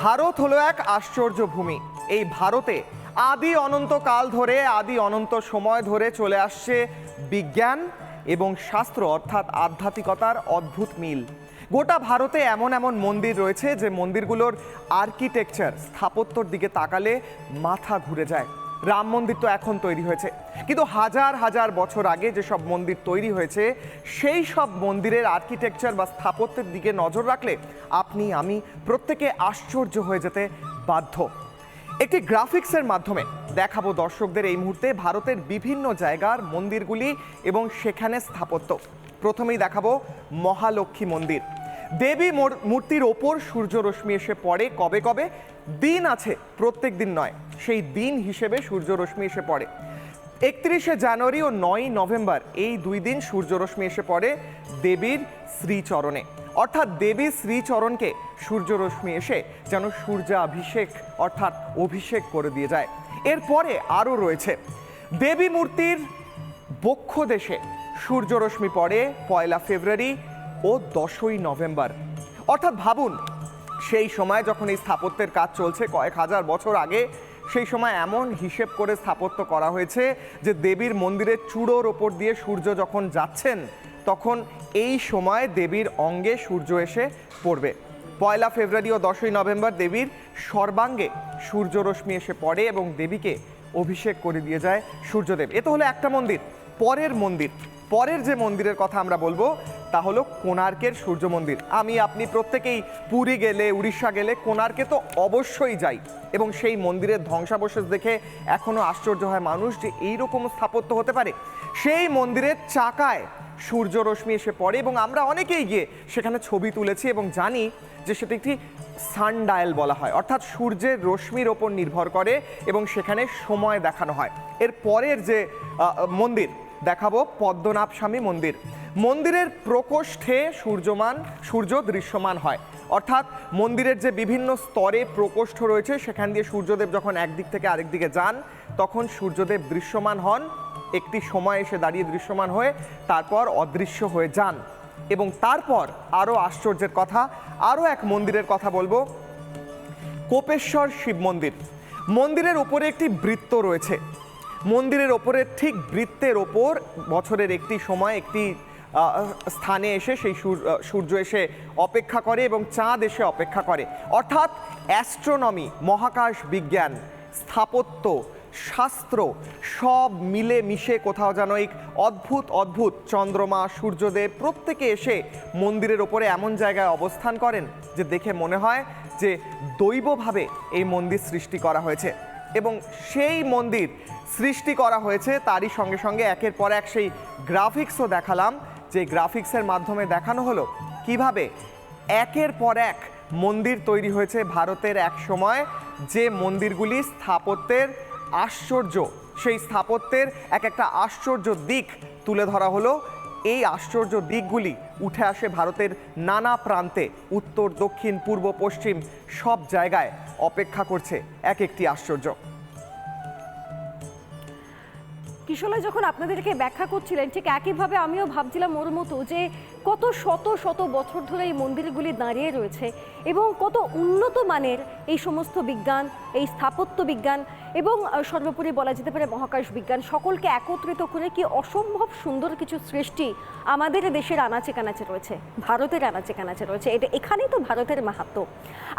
ভারত হলো এক আশ্চর্য ভূমি। এই ভারতে আদি অনন্ত কাল ধরে, আদি অনন্ত সময় ধরে চলে আসছে বিজ্ঞান এবং শাস্ত্র, অর্থাৎ আধ্যাত্মিকতার অদ্ভুত মিল। গোটা ভারতে এমন এমন মন্দির রয়েছে যে মন্দিরগুলোর আর্কিটেকচার স্থাপত্যর দিকে তাকালে মাথা ঘুরে যায়। রাম মন্দির তো এখন তৈরি হয়েছে। কিন্তু হাজার হাজার বছর আগে যেসব মন্দির তৈরি হয়েছে, সেই সব মন্দিরের আর্কিটেকচার বা স্থাপত্যের দিকে নজর রাখলে আপনি, আমি প্রত্যেকে আশ্চর্য হয়ে যেতে বাধ্য। একটি গ্রাফিক্সের মাধ্যমে দেখাবো দর্শকদের এই মুহূর্তে ভারতের বিভিন্ন জায়গার মন্দিরগুলি এবং সেখানে স্থাপত্য। প্রথমেই দেখাবো মহালক্ষ্মী মন্দির। দেবী মোর- মূর্তির ওপর সূর্যরশ্মি এসে পড়ে। কবে কবে? দিন আছে, প্রত্যেক দিন নয়। সেই দিন হিসেবে সূর্যরশ্মি এসে পড়ে। একত্রিশে জানুয়ারি ও নয় নভেম্বর, এই দুই দিন সূর্যরশ্মি এসে পড়ে দেবীর শ্রীচরণে। অর্থাৎ দেবীর শ্রীচরণকে সূর্যরশ্মি এসে যেন সূর্যাভিষেক, অর্থাৎ অভিষেক করে দিয়ে যায়। এরপরে আরও রয়েছে, দেবী মূর্তির বক্ষ দেশে সূর্যরশ্মি পড়ে, পয়লা ফেব্রুয়ারি ও দশই নভেম্বর। অর্থাৎ ভাবুন, সেই সময় যখন এই স্থাপত্যের কাজ চলছে কয়েক হাজার বছর আগে, সেই সময় এমন হিসেব করে স্থাপত্য করা হয়েছে যে দেবীর মন্দিরের চূড়োর ওপর দিয়ে সূর্য যখন যাচ্ছেন, তখন এই সময় দেবীর অঙ্গে সূর্য এসে পড়বে। পয়লা ফেব্রুয়ারি ও দশই নভেম্বর দেবীর সর্বাঙ্গে সূর্যরশ্মি এসে পড়ে এবং দেবীকে অভিষেক করে দিয়ে যায় সূর্যদেব। এ তো হলো একটা মন্দির, পরের মন্দির। পরের যে মন্দিরের কথা আমরা বলব, তা হলো কোণার্কের সূর্য মন্দির। আমি, আপনি প্রত্যেকেই পুরী গেলে, উড়িষ্যা গেলে কোণার্কে তো অবশ্যই যাই। এবং সেই মন্দিরের ধ্বংসাবশেষ দেখে এখনও আশ্চর্য হয় মানুষ যে এইরকম স্থাপত্য হতে পারে। সেই মন্দিরের চাকায় সূর্যরশ্মি এসে পড়ে এবং আমরা অনেকেই গিয়ে সেখানে ছবি তুলেছি এবং জানি যে সেটা একটি সান সানডায়াল বলা হয়। অর্থাৎ সূর্যের রশ্মির ওপর নির্ভর করে এবং সেখানে সময় দেখানো হয়। এর পরের যে মন্দির দেখাবো পদ্মনাভ স্বামী মন্দির। মন্দিরের প্রকোষ্ঠে সূর্যমান, সূর্য দৃশ্যমান হয়। অর্থাৎ মন্দিরের যে বিভিন্ন স্তরে প্রকোষ্ঠ রয়েছে, সেখান দিয়ে সূর্যদেব যখন একদিক থেকে আরেক দিকে যান, তখন সূর্যদেব দৃশ্যমান হন। একটি সময় এসে দাঁড়িয়ে দৃশ্যমান হয়ে তারপর অদৃশ্য হয়ে যান। এবং তারপর আরও আশ্চর্যের কথা, আরও এক মন্দিরের কথা বলব। কোপেশ্বর শিব মন্দির। মন্দিরের উপরে একটি বৃত্ত রয়েছে। মন্দিরের ওপরে ঠিক বৃত্তের ওপর বছরের একটি সময়, একটি স্থানে এসে সেই সূর্য এসে অপেক্ষা করে এবং চাঁদ এসে অপেক্ষা করে। অর্থাৎ অ্যাস্ট্রোনমি, মহাকাশ বিজ্ঞান, স্থাপত্য, শাস্ত্র সব মিলে মিশে কোথাও যেন এক অদ্ভুত অদ্ভুত চন্দ্রমা সূর্যদেব প্রত্যেকে এসে মন্দিরের ওপরে এমন জায়গায় অবস্থান করেন যে দেখে মনে হয় যে দৈবভাবে এই মন্দির সৃষ্টি করা হয়েছে। এবং সেই মন্দির সৃষ্টি করা হয়েছে, তারই সঙ্গে সঙ্গে একের পর এক সেই গ্রাফিক্সও দেখালাম। যে গ্রাফিক্সের মাধ্যমে দেখানো হলো কীভাবে একের পর এক মন্দির তৈরি হয়েছে ভারতের এক সময়। যে মন্দিরগুলি স্থাপত্যের আশ্চর্য, সেই স্থাপত্যের এক একটা আশ্চর্য দিক তুলে ধরা হলো। এই আশ্চর্য দিকগুলি উঠে আসে ভারতের নানা প্রান্তে, উত্তর, দক্ষিণ, পূর্ব, পশ্চিম, সব জায়গায় অপেক্ষা করছে এক একটি আশ্চর্য। কিশোলা যখন আপনাদেরকে ব্যাখ্যা করছিলেন, ঠিক একইভাবে আমিও ভাবছিলাম ওর মতো যে কত শত শত বছর ধরে এই মন্দিরগুলি দাঁড়িয়ে রয়েছে এবং কত উন্নত মানের এই সমস্ত বিজ্ঞান, এই স্থাপত্য বিজ্ঞান এবং সর্বোপরি বলা যেতে পারে মহাকাশ বিজ্ঞান সকলকে একত্রিত করে কি অসম্ভব সুন্দর কিছু সৃষ্টি আমাদের দেশের আনাচে কানাচে রয়েছে, ভারতের আনাচে কানাচে রয়েছে। এটা এখানেই তো ভারতের মাহাত্ম।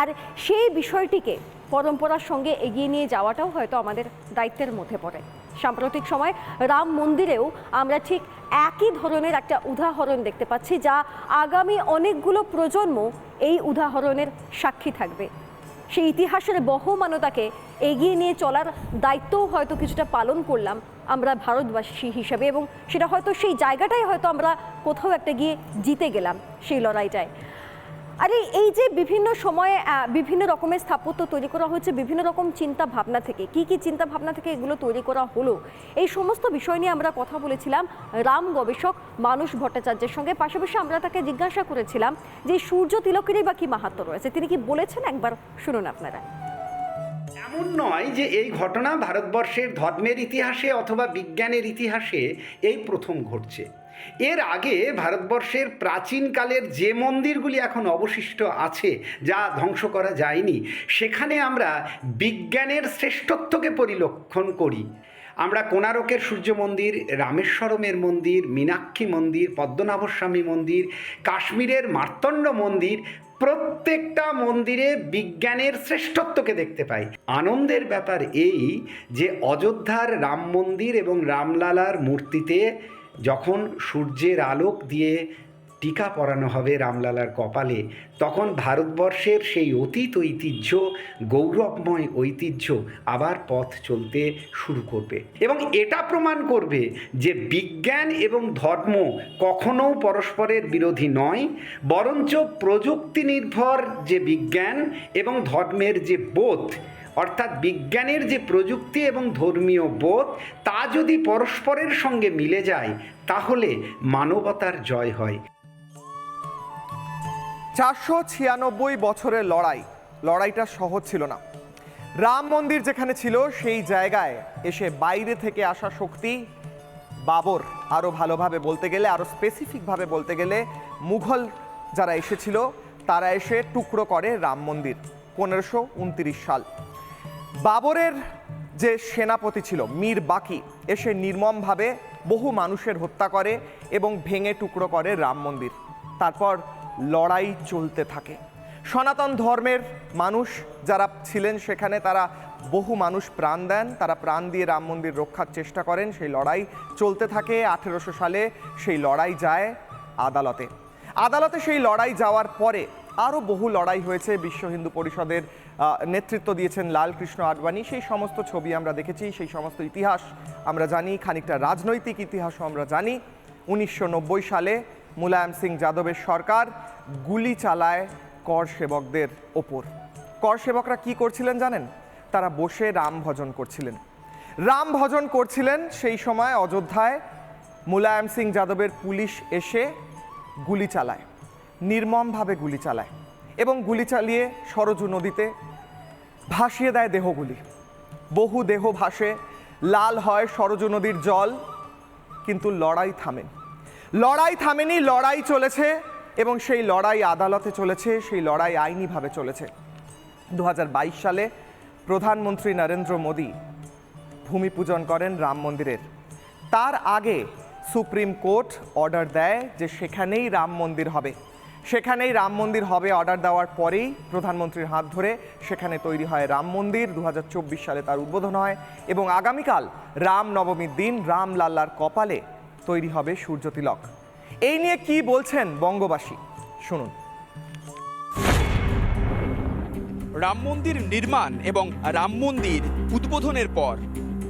আর সেই বিষয়টিকে পরম্পরার সঙ্গে এগিয়ে নিয়ে যাওয়াটাও হয়তো আমাদের দায়িত্বের মধ্যে পড়ে। সাম্প্রতিক সময় রাম মন্দিরেও আমরা ঠিক একই ধরনের একটা উদাহরণ দেখতে পাচ্ছি, যা আগামী অনেকগুলো প্রজন্ম এই উদাহরণের সাক্ষী থাকবে। সেই ইতিহাসের বহমানতাকে এগিয়ে নিয়ে চলার দায়িত্বও হয়তো কিছুটা পালন করলাম আমরা ভারতবাসী হিসেবে এবং সেটা হয়তো সেই জায়গাটাই হয়তো আমরা কোথাও একটা গিয়ে জিতে গেলাম সেই লড়াইটায়। আরে এই যে বিভিন্ন সময়ে বিভিন্ন রকমের স্থাপত্য তৈরি করা হয়েছে, বিভিন্ন রকম চিন্তা ভাবনা থেকে। কি কি চিন্তা ভাবনা থেকে এগুলো তৈরি করা হলো? এই সমস্ত বিষয় নিয়ে আমরা কথা বলেছিলাম রাম গবেষক মানুষ ভট্টাচার্যের সঙ্গে। পাশাপাশি আমরা তাকে জিজ্ঞাসা করেছিলাম যে সূর্য তিলকেরই বা কি মাহাত্ম রয়েছে? তিনি কি বলেছেন? একবার শুনুন আপনারা। এমন নয় যে এই ঘটনা ভারতবর্ষের ধর্মের ইতিহাসে অথবা বিজ্ঞানের ইতিহাসে এই প্রথম ঘটছে। এর আগে ভারতবর্ষের প্রাচীনকালের যে মন্দিরগুলি এখন অবশিষ্ট আছে, যা ধ্বংস করা যায়নি, সেখানে আমরা বিজ্ঞানের শ্রেষ্ঠত্বকে পরিলক্ষণ করি। আমরা কোণারকের সূর্য মন্দির, রামেশ্বরমের মন্দির, মীনাক্ষী মন্দির, পদ্মনাভস্বামী মন্দির, কাশ্মীরের মার্তণ্ড মন্দির, প্রত্যেকটা মন্দিরে বিজ্ঞানের শ্রেষ্ঠত্বকে দেখতে পাই। আনন্দের ব্যাপার এই যে অযোধ্যার রাম মন্দির এবং রামলালার মূর্তিতে যখন সূর্যের আলোক দিয়ে টিকা পরানো হবে রামলালার কপালে, তখন ভারতবর্ষের সেই অতীত ঐতিহ্য, গৌরবময় ঐতিহ্য আবার পথ চলতে শুরু করবে। এবং এটা প্রমাণ করবে যে বিজ্ঞান এবং ধর্ম কখনো পরস্পরের বিরোধী নয়, বরঞ্চ প্রযুক্তি নির্ভর যে বিজ্ঞান এবং ধর্মের যে বোধ অর্থাৎ বিজ্ঞানের যে প্রযুক্তি এবং ধর্মীয় বোধ, তা যদি পরস্পরের সঙ্গে মিলে যায়, তাহলে মানবতার জয় হয়। চারশো ছিয়ানব্বই বছরের লড়াই। লড়াইটা সহজ ছিল না। রাম মন্দির যেখানে ছিল, সেই জায়গায় এসে বাইরে থেকে আসা শক্তি, বাবর আরও ভালোভাবে বলতে গেলে আরও স্পেসিফিকভাবে বলতে গেলে, মুঘল যারা এসেছিল, তারা এসে টুকরো করে রাম মন্দির, পনেরোশো সাল। বাবরের যে সেনাপতি ছিল, মীর বাকি এসে নির্মমভাবে বহু মানুষের হত্যা করে এবং ভেঙে টুকরো করে রাম মন্দির। তারপর লড়াই চলতে থাকে। সনাতন ধর্মের মানুষ যারা ছিলেন সেখানে তারা বহু মানুষ প্রাণ দেন। তারা প্রাণ দিয়ে রাম মন্দির রক্ষার চেষ্টা করেন। সেই লড়াই চলতে থাকে। আঠেরোশো সালে সেই লড়াই যায় আদালতে। আদালতে সেই লড়াই যাওয়ার পরে আরও বহু লড়াই হয়েছে বিশ্ব হিন্দু পরিষদের নেতৃত্ব দিয়েছেন লালকৃষ্ণ আডবাণী। সেই সমস্ত ছবি আমরা দেখেছি, সেই সমস্ত ইতিহাস আমরা জানি, খানিকটা রাজনৈতিক ইতিহাসও আমরা জানি। উনিশশো নব্বই সালে মুলায়ম সিং যাদবের সরকার গুলি চালায় কর সেবকদের ওপর। কর সেবকরা কী করছিলেন জানেন? তারা বসে রাম ভজন করছিলেন। রাম ভজন করছিলেন সেই সময় অযোধ্যায় মুলায়ম সিং যাদবের পুলিশ এসে গুলি চালায়, নির্মমভাবে গুলি চালায়। এবং গুলি চালিয়ে সরজু নদীতে ভাসিয়ে দেয় দেহগুলি। বহু দেহ ভাসে, লাল হয় সরজু নদীর জল, কিন্তু লড়াই থামেনি লড়াই থামেনি লড়াই চলেছে এবং সেই লড়াই আদালতে চলেছে, সেই লড়াই আইনিভাবে চলেছে। দু হাজার বাইশ সালে প্রধানমন্ত্রী নরেন্দ্র মোদী ভূমি পূজন করেন রাম মন্দিরের। তার আগে সুপ্রিম কোর্ট অর্ডার দেয় যে সেখানেই রাম মন্দির হবে। সেখানেই রাম মন্দির হবে অর্ডার দেওয়ার পরেই প্রধানমন্ত্রীর হাত ধরে সেখানে তৈরি হয় রাম মন্দির দু হাজার চব্বিশ সালে তার উদ্বোধন হয় এবং আগামীকাল রাম নবমীর দিন রাম লাল্লার কপালে তৈরি হবে সূর্য তিলক। এই নিয়ে কি বলছেন বঙ্গবাসী? শুনুন। রাম মন্দির নির্মাণ এবং রাম মন্দির উদ্বোধনের পর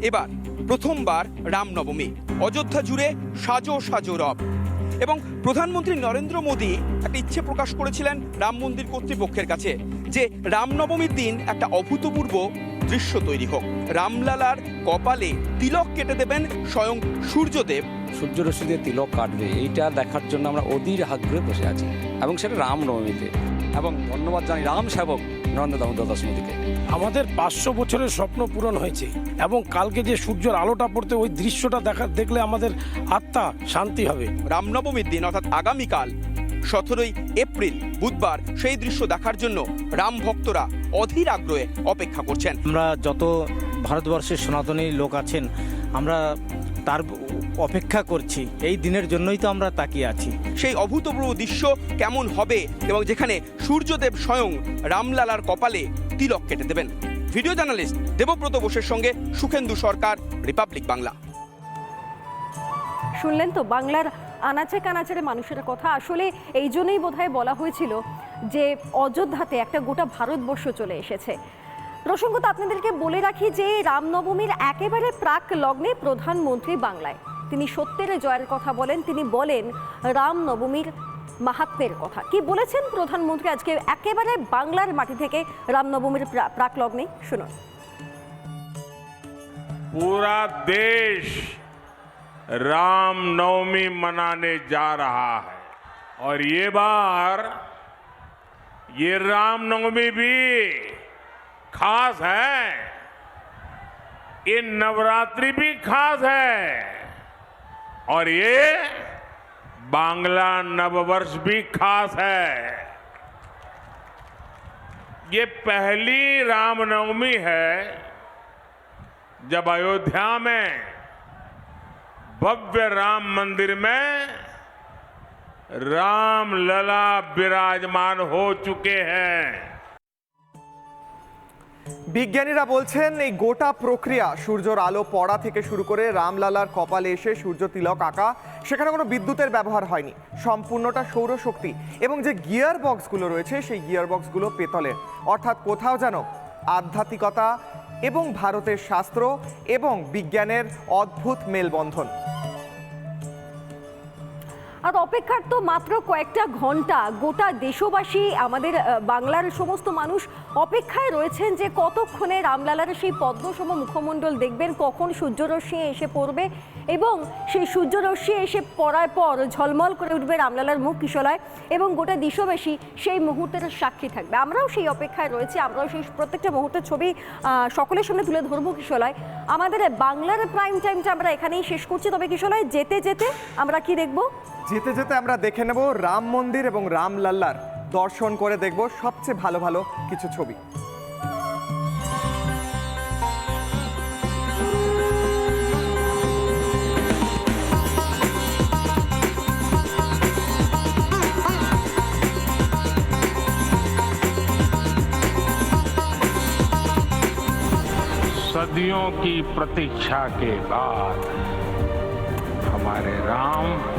এবার প্রথমবার রামনবমী অযোধ্যা জুড়ে সাজো সাজো রব। এবং প্রধানমন্ত্রী নরেন্দ্র মোদী একটা ইচ্ছে প্রকাশ করেছিলেন রাম মন্দির কর্তৃপক্ষের কাছে, যে রামনবমীর দিন একটা অভূতপূর্ব দৃশ্য তৈরি হোক। রামলালার কপালে তিলক কেটে দেবেন স্বয়ং সূর্যদেব। সূর্য দিয়ে তিলক কাটবে, এইটা দেখার জন্য আমরা অধীর আগ্রহে বসে আছি। এবং সেটা রামনবমীতে। এবং ধন্যবাদ জানি রাম সেবক। নরেন্দ্র দামোদর দাস মোদীকে আমাদের পাঁচশো বছরের স্বপ্ন পূরণ হয়েছে এবং কালকে যে সূর্যের আলোটা পড়তে ওই দৃশ্যটা দেখা দেখলে আমাদের আত্মা শান্তি হবে। রামনবমীর দিন অর্থাৎ আগামীকাল সতেরোই এপ্রিল বুধবার সেই দৃশ্য দেখার জন্য রাম ভক্তরা অধীর আগ্রহে অপেক্ষা করছেন। আমরা যত ভারতবর্ষের সনাতনী লোক আছেন আমরা তার অপেক্ষা করছি। এই দিনের জন্যই তো আমরা তাকিয়ে আছি। সেই অভূতপূর্ব দৃশ্য কেমন হবে এবং যেখানে সূর্যদেব স্বয়ং রামলালার কপালে তিলক কেটে দেবেন। ভিডিও জার্নালিস্ট দেবব্রত বোসের সঙ্গে সুখেন্দু সরকার রিপাবলিক বাংলা। শুনলেন তো বাংলার আনাচে কানাচের মানুষের কথা। আসলে এই জন্যই বোধহয় বলা হয়েছিল যে অযোধ্যাতে একটা গোটা ভারতবর্ষ চলে এসেছে। প্রসঙ্গত আপনাদেরকে বলে রাখি যে রামনবমীর একেবারে প্রাক লগ্নে প্রধানমন্ত্রী বাংলায় তিনি সত্যের জয়ের কথা বলেন তিনি বলেন রামনবমীর মাহাত্মের কথা কি বলেছেন প্রধানমন্ত্রী আজকে একেবারে বাংলার মাটি থেকে রামনবমীর প্রা- প্রাক লগ্নে শুনুন पूरा देश राम नवमी मनाने जा रहा है और ये बार ये राम नवमी भी खास है। ये नवरात्रि भी खास है। और ये बांग्ला नववर्ष भी खास है। ये पहली रामनवमी है जब अयोध्या में भव्य राम मंदिर में राम लला विराजमान हो चुके हैं। বিজ্ঞানীরা বলছেন এই গোটা প্রক্রিয়া সূর্যর আলো পড়া থেকে শুরু করে রামলালার কপালে এসে সূর্য তিলক আঁকা, সেখানে কোনো বিদ্যুতের ব্যবহার হয়নি। সম্পূর্ণটা সৌরশক্তি এবং যে গিয়ার বক্সগুলো রয়েছে, সেই গিয়ার বক্সগুলো পেতলের অর্থাৎ কোথাও যেন আধ্যাত্মিকতা এবং ভারতের শাস্ত্র এবং বিজ্ঞানের অদ্ভুত মেলবন্ধন। আর অপেক্ষার তো মাত্র কয়েকটা ঘণ্টা। গোটা দেশবাসী, আমাদের বাংলার সমস্ত মানুষ অপেক্ষায় রয়েছেন যে কতক্ষণে রামলালার সেই পদ্মসম মুখমণ্ডল দেখবেন, কখন সূর্যরশ্মি এসে পড়বে এবং সেই সূর্যরশ্মি এসে পড়ার পর ঝলমল করে উঠবে রামলালার মুখ কিশলায় এবং গোটা দেশবাসী সেই মুহূর্তের সাক্ষী থাকবে। আমরাও সেই অপেক্ষায় রয়েছি, আমরাও সেই প্রত্যেকটা মুহূর্তের ছবি সকলের সামনে তুলে ধরবো কিশলায়। আমাদের বাংলার প্রাইম টাইমটা আমরা এখানেই শেষ করছি। তবে কিশলায়, যেতে যেতে আমরা কি দেখব? যেতে যেতে আমরা দেখে নেব রাম মন্দির এবং রামলাল্লার দর্শন করে দেখব সবচেয়ে ভালো ভালো কিছু ছবি सदियों की प्रतीक्षा के बाद हमारे राम आ गए